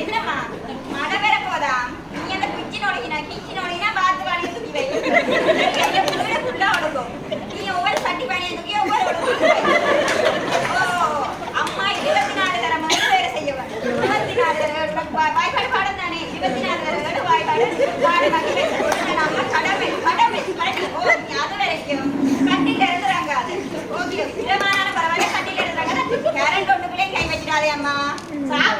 ಬಿದ್ರಮ್ಮ ಮಗ ಬೇರೆ ಹೋದ ನೀ ಎಲ್ಲ ಕುಚ್ಚಿ ನೋಡಿನ ಕಿಚ್ಚಿ ನೋಡಿನ ಬಾತ್ ಬಾಳಿ ತುಗಿವೆ ಫುಲ್ಲ ಹೊಡಗು ನೀ ಒಬ್ಬರು ಸಟ್ಟಿ ಬಾಣಿ ತುಗಿ ಒಬ್ಬರು ಅಮ್ಮ ಇವತ್ತಿನ ಆಡಿದಾರ ಮನೆ ಬೇರೆ ಸೆಯ್ಯವ ಇವತ್ತಿನ ಆಡಿದಾರ ಬಾಯ್ ಪಾಡು ಪಾಡೋದು ನಾನೇ ಇವತ್ತಿನ ಆಡಿದಾರ ಬಾಯ್ ಪಾಡು பாடு மகளே நம்ம கடமை கடமை பண்ணி ஓ அது வரைக்கும் கட்டில எழுதுறாங்க அது ஓகே பிரமாணம் பரவாயில்ல கட்டில எழுதுறாங்க கேரட் ஒண்ணுக்குள்ளே கை வச்சிடாதே அம்மா சாப்பிட்டு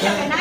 Yeah.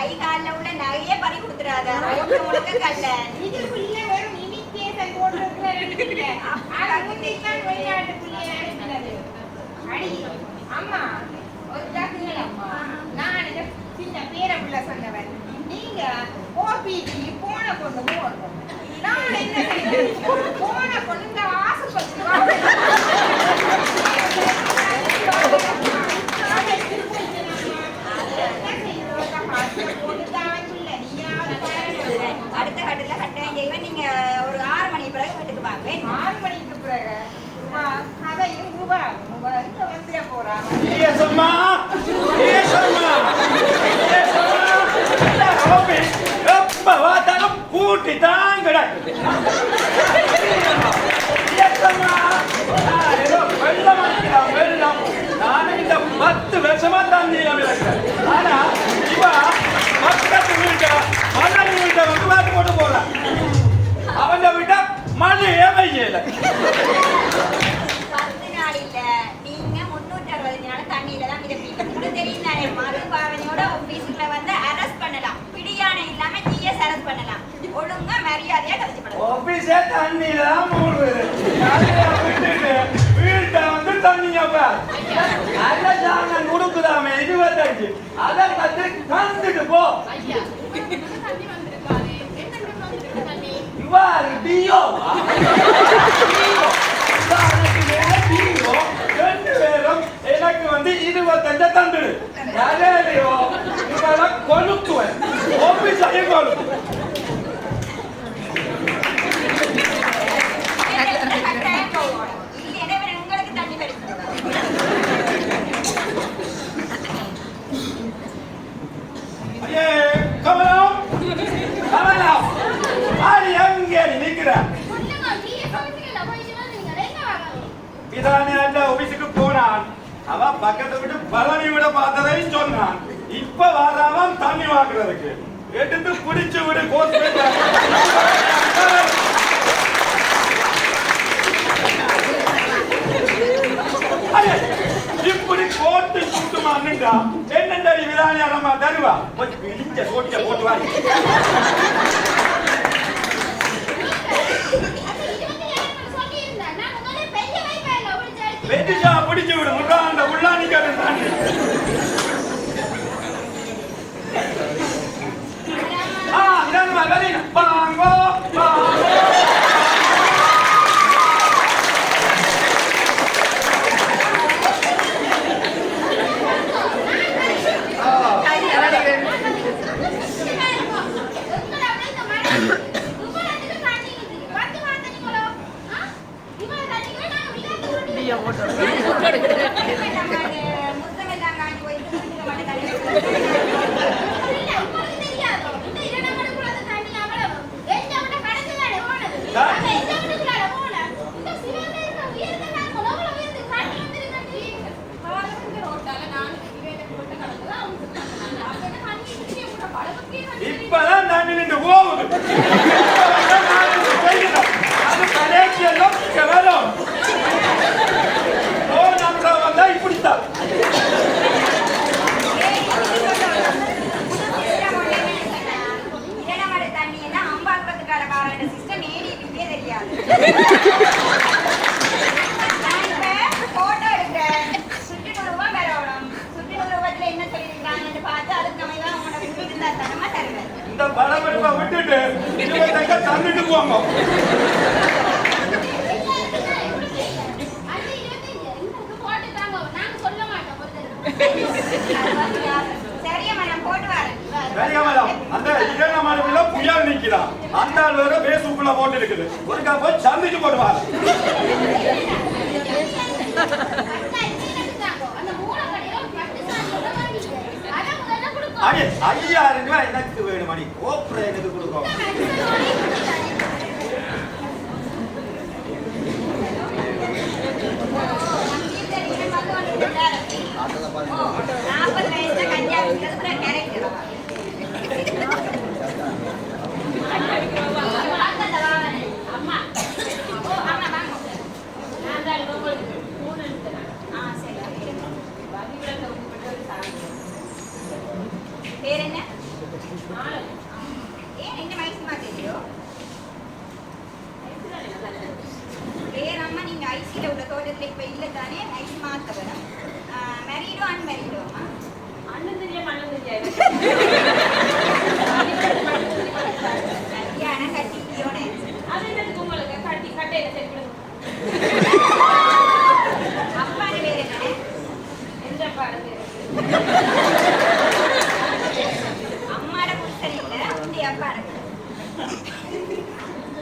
கை கால உள்ள நகையே பறி கொடுத்துறாத. ரோட்ல உனக்கு கல்ல இதுக்குள்ள வெறும் இமிட்டேஷன் போட்டுருக்குறாங்க அதுதான் ஒரு கேக்குங்களா நான் இந்த சின்ன பேர பிள்ளை நீங்க ஓபிடி போன பொண்ணு போறோம் நான் என்ன செய்யணும் போன கொண்டு ஆசைப்பட்டு கூட்டி தான் கிடக்குது பத்து வருஷமா தான் ஆனா இவ மக்கள் வீட்டை மகன் வீட்டை வந்து மாட்டு போட்டு போறான் அவன் விட்டா மனு ஏமை செய்யல. ஒழுங்கா மரியாதையா கழிச்சு பண்ணுங்க ஆபீஸே தண்ணியில தான் மூடுறது தண்ணியப்பா நல்ல சாணம் கொடுக்குதாமே இருபத்தஞ்சு. அதை பத்தி தந்துட்டு போ. இவ்வாறு டியோ ரெண்டு பேரும் எனக்கு வந்து இருபத்தஞ்ச தந்துடு கொளுத்துவேன் ஆபீஸ் கொளுத்து பக்கத்தை விட்டு பழனி விட பார்த்ததை சொன்னான். இப்ப வாராமன் தண்ணி வாக்குறதுக்கு எடுத்து குடிச்சு விடு கோஸ் இப்படி போட்டு சுட்டுமா நின்றா என்னண்டா விதானி அறமா தருவா? கொஞ்சம் விழிஞ்ச சோட்டிய போட்டுவா வாங்க வெட்டிச்சா பிடிச்சு விடு முட்டா digan, hermano.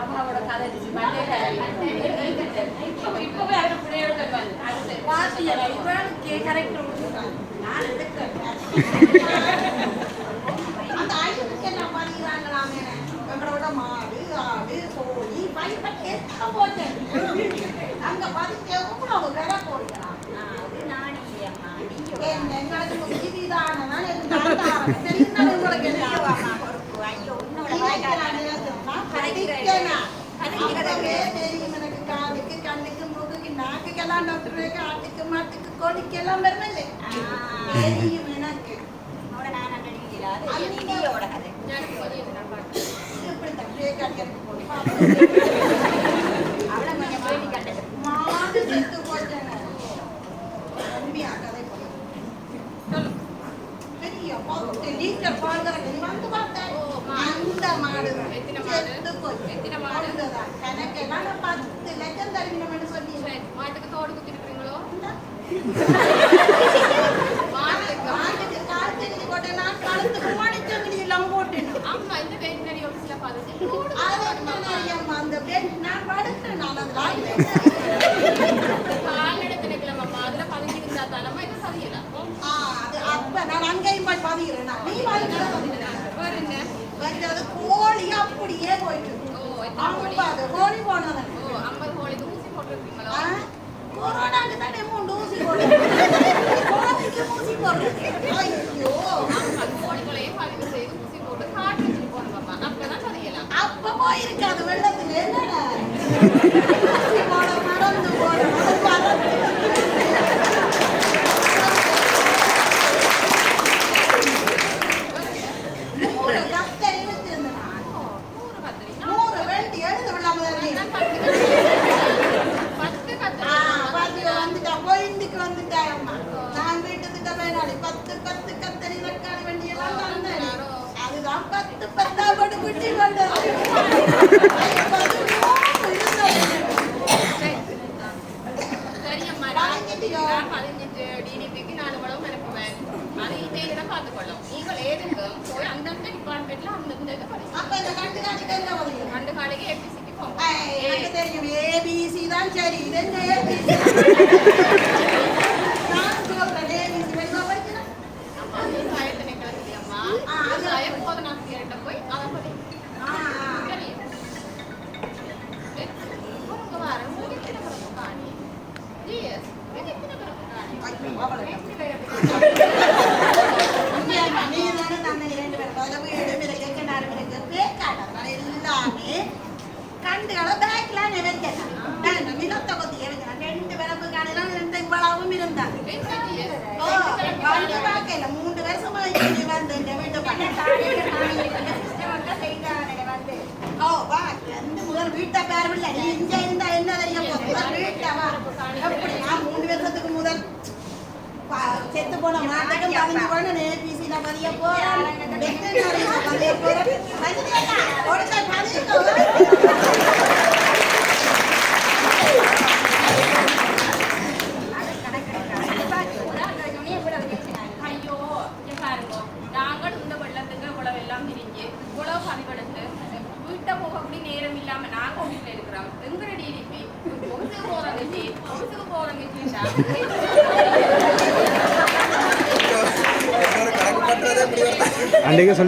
அம்மாவோட கதை இப்பவே அவரு புரியோட வாசியா இப்ப கே கரெக்ட் நான் எடுக்கிறேன் அந்த ஐயனுக்கு எங்களுக்கு எனக்கு காதுக்கு கண்ணுக்கு மூக்குக்கு நாக்குக்கெல்லாம் டாக்டர் இருக்கு ஆட்டுக்கு மாட்டுக்கு கோழிக்கு எல்லாம் பெருமில்லை தெரியும் எனக்கு இப்படி தப்பியே கண்ணிற்கு போடுவோம் மங்கையம்பாள் பதிகிறேன் வருகிறது கோழி அப்படியே போயிட்டு ஐம்பது கோழி போனது கொரோனாக்கு தான் அமௌண்ட் ஊசி போடுறது ஊசி போடுறது. ஐயோ. அப்ப. போயிருக்காது வெள்ளத்துல. என்ன போட மறந்து போட மறந்து வேலைநாளி பத்து பத்து கத்தரி வக்காளி வண்டி எல்லாம் தந்தாடி அதுதான் பத்து பத்தா போட்டு குட்டி கொண்டு தெரியும் ஏபிசி தான் சரி. இது என்ன ஏபிசி கண்டுகளை பேக்ல நிறைஞ்சாங்க நிலத்தை கொத்தி எரிஞ்சாங்க ரெண்டு பிறப்பு கடையெல்லாம் ரெண்டு இவ்வளவும் இருந்தாங்க வந்து வீட்டை பேரவில்லை. நீ இங்க இருந்தா என்ன தெரிய வீட்டை வா. எப்படி பதிய போறேன்.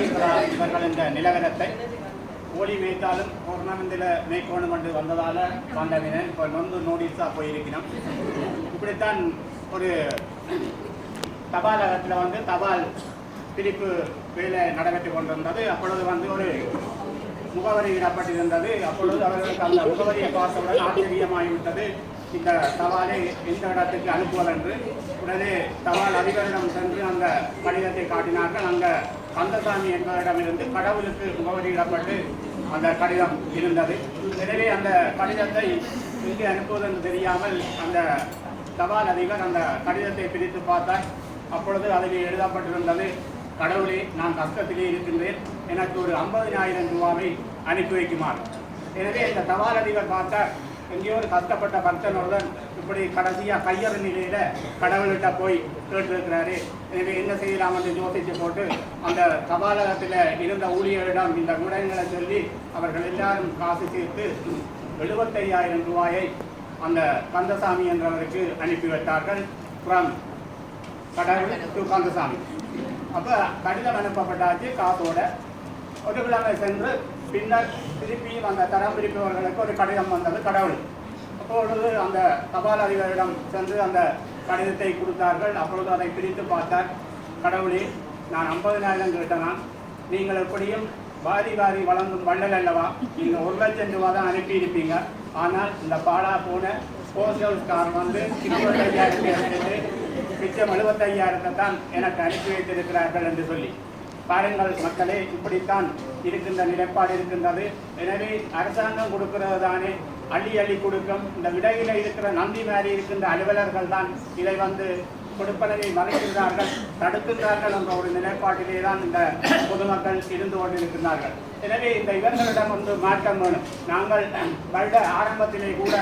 இந்த இவர்கள் இந்த நிலவரத்தை ஓடி மேய்த்தாலும் டோர்னமெண்டில் மேய்க்கணும் என்று வந்ததால் வந்தவினன் இப்போ நொந்து நோட்டீஸாக போயிருக்கணும் இப்படித்தான் ஒரு தபாலகத்தில் வந்து தபால் பிரிப்பு வேலை நடைபெற்று கொண்டிருந்தது. அப்பொழுது வந்து ஒரு முகவரி இடப்பட்டிருந்தது. அப்பொழுது அவர்களுக்கு அந்த முகவரியை பார்த்தவுடன் ஆச்சரியமாகிவிட்டது. இந்த தபாலை எந்த இடத்துக்கு அனுப்புவதென்று உடனே தபால் அதிபரிடம் சென்று அந்த கடிதத்தை காட்டினார்கள். அங்க கந்தசாமி என்பவரிடமிருந்து கடவுளுக்கு முகவரியிடப்பட்டு அந்த கடிதம் இருந்தது. எனவே அந்த கடிதத்தை எங்கே அனுப்புவது என்று தெரியாமல் அந்த தபால் அதிபர் அந்த கடிதத்தை பிரித்து பார்த்தார். அப்பொழுது அதில் எழுதப்பட்டிருந்தது கடவுளே நான் கஷ்டத்திலே இருக்கின்றேன். எனக்கு ஒரு ஐம்பதினாயிரம் ரூபாவை அனுப்பி வைக்குமாறு. எனவே இந்த தபால் அதிபர் பார்த்தார் எங்கேயோ ஒரு கஷ்டப்பட்ட பக்தனுடன் இப்படி கடைசியாக கையறு நிலையில் கடவுள்கிட்ட போய் கேட்டிருக்கிறாரு. எனவே என்ன செய்யலாம்? என்று யோசித்து போட்டு அந்த தபாலகத்தில் இருந்த ஊழியரிடம் இந்த குடங்களை சொல்லி அவர்கள் எல்லாரும் காசு சேர்த்து எழுபத்தையாயிரம் ரூபாயை அந்த கந்தசாமி என்றவருக்கு அனுப்பி வைத்தார்கள். ஃப்ரம் கடவுள் டு கந்தசாமி. அப்போ கடிதம் அனுப்பப்பட்டாச்சு காசோட. ஒரு கிழமை சென்று பின்னர் திருப்பியும் அந்த தரம் பிரிப்பவர்களுக்கு ஒரு கடிதம் வந்தது கடவுள். அப்பொழுது அந்த தபால் அதிபரிடம் சென்று அந்த கடிதத்தை கொடுத்தார்கள். அப்பொழுது அதை பிரித்து பார்த்தார். கடவுளே நான் ஐம்பதினாயிரம் கேட்டேனா? நீங்கள் எப்படியும் வாரி வாரி வழங்கும் வள்ளல் அல்லவா? நீங்கள் ஒரு லட்சம் ரூபா தான் அனுப்பியிருப்பீங்க. ஆனால் இந்த பாலா போன போஸ்ட் ஹவுஸ்கார் வந்து மிச்சம் எழுபத்தையாயிரத்தை தான் எனக்கு அனுப்பி வைத்திருக்கிறார்கள் என்று சொல்லி. பாருங்கள் மக்களே இப்படித்தான் இருக்கின்ற நிலைப்பாடு இருக்கின்றது. எனவே அரசாங்கம் கொடுக்கிறது தானே அள்ளி அள்ளி கொடுக்கும். இந்த விடையில இருக்கிற நந்தி மாதிரி இருக்கின்ற அலுவலர்கள் தான் இதை வந்து கொடுப்பனவை மறைக்கின்றார்கள் தடுக்கின்றார்கள் என்ற ஒரு நிலைப்பாட்டிலே தான் இந்த பொதுமக்கள் இருந்து கொண்டிருக்கிறார்கள் எனவே இந்த இவர்களிடம் வந்து மாற்றம் வேணும். நாங்கள் வருட ஆரம்பத்திலே கூட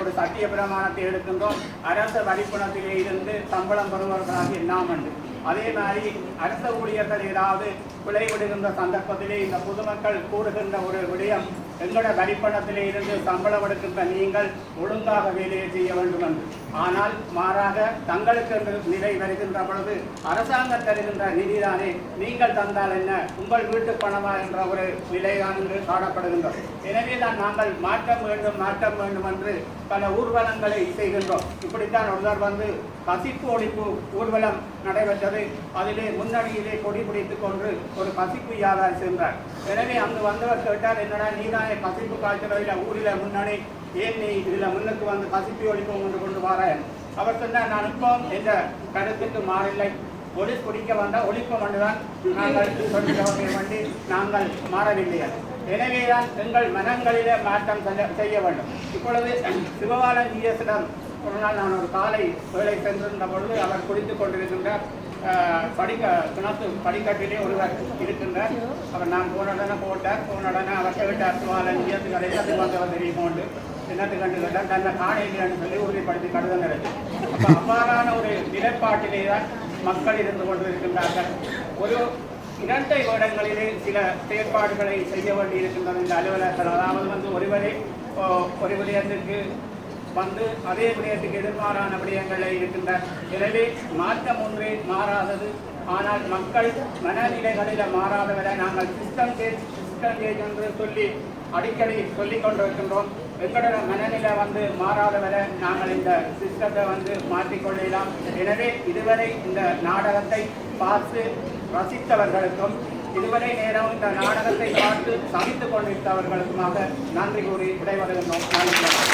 ஒரு சத்திய பிரமாணத்தை எடுக்கின்றோம். அரசு வரிப்பணத்திலே இருந்து சம்பளம் பெறுபவர்களாக நாம் என்று அதே மாதிரி அரச ஊழியர்கள் ஏதாவது விளைவிடுகின்ற சந்தர்ப்பத்திலே இந்த பொதுமக்கள் கூறுகின்ற ஒரு விடயம் எங்களோட வரிப்பணத்திலே இருந்து சம்பளம் எடுக்கின்ற நீங்கள் ஒழுங்காக வேலையை செய்ய வேண்டும் என்று. ஆனால் மாறாக தங்களுக்கு என்று நிலை வருகின்ற பொழுது அரசாங்கம் தருகின்ற நிதிதானே நீங்கள் தந்தால் என்ன? உங்கள் வீட்டு பணமா என்ற ஒரு நிலைதான் என்று காணப்படுகின்றது. எனவே தான் நாங்கள் மாற்றம் வேண்டும் மாற்றம் வேண்டும் என்று பல ஊர்வலங்களை செய்கின்றோம். இப்படித்தான் ஒருவர் வந்து கசிப்பு ஒழிப்பு ஊர்வலம் நடைபெற்றது. அதிலே முன்னணியிலே கொடி பிடித்துக் கொண்டு ஒரு கசிப்பு வியாபாரி சென்றார். எனவே அங்கு வந்தவர் கேட்டார் என்னடா நீதான் கசிப்பு காய்ச்சலில் ஊரில் முன்னணி ஏன் நீ இதில் முன்னுக்கு வந்து கசிப்பு ஒழிப்போம் என்று கொண்டு வரேன்? அவர் சொன்னார் நான் இப்போ எந்த கருத்துக்கு மாறில்லை. ஒளி குடிக்க வந்தால் ஒழிப்போம் தான் நாங்கள் சொல்லுகிறவர்கள் வேண்டி நாங்கள் மாறவில்லை. எனவேதான் எங்கள் மனங்களிலே மாற்றம் செய்ய வேண்டும். இப்பொழுது சிவபாலன் ஜிஎஸ்டம் ஒரு நாள் நான் ஒரு காலை வேலை சென்றிருந்த பொழுது அவர் குடித்துக் கொண்டிருக்கின்றார். படிக்க கிணத்து படிக்கட்டிலே ஒருவர் இருக்கின்றார் அவர் நான் போன போட்டார். போன உடனே அவர் கேட்டார் சிவபாலன் ஜிஎஸ் கடையில் வந்தவர் தெரியுமோண்டு என்னத்து கண்டு கேட்டால் தன்னை காணையில்லைன்னு சொல்லி உறுதிப்படுத்தி கடிதம் எழுதி. அப்போ அவ்வாறான ஒரு நிலைப்பாட்டிலே தான் மக்கள் இருந்து கொண்டிருக்கின்றார்கள். ஒரு இரண்டை வருடங்களிலே சில செயற்பாடுகளை செய்ய வேண்டி இருக்கின்றது இந்த அலுவலகத்தில் அதாவது வந்து ஒருவரே ஒரு விடயத்திற்கு வந்து அதே விடயத்துக்கு எதிர்மாறான விடயங்களை இருக்கின்றன. எனவே மாற்றம் ஒன்றே மாறாதது. ஆனால் மக்கள் மனநிலைகளில் மாறாதவரை நாங்கள் சிஸ்டம் சேஞ்ச் சிஸ்டம் சேஞ்ச் என்று சொல்லி அடிக்கடி சொல்லிக் கொண்டிருக்கின்றோம். எங்களோட மனநிலை வந்து மாறாதவரை நாங்கள் இந்த சிஸ்டத்தை வந்து மாற்றிக்கொள்ளலாம் எனவே இதுவரை இந்த நாடகத்தை பார்த்து ரசித்தவர்களுக்கும் இதுவரை நேரம் இந்த நாடகத்தை பார்த்து சமைத்துக் கொண்டிருந்தவர்களுக்குமாக நன்றி கூறி விடைபெறுகின்றோம். நன்றி.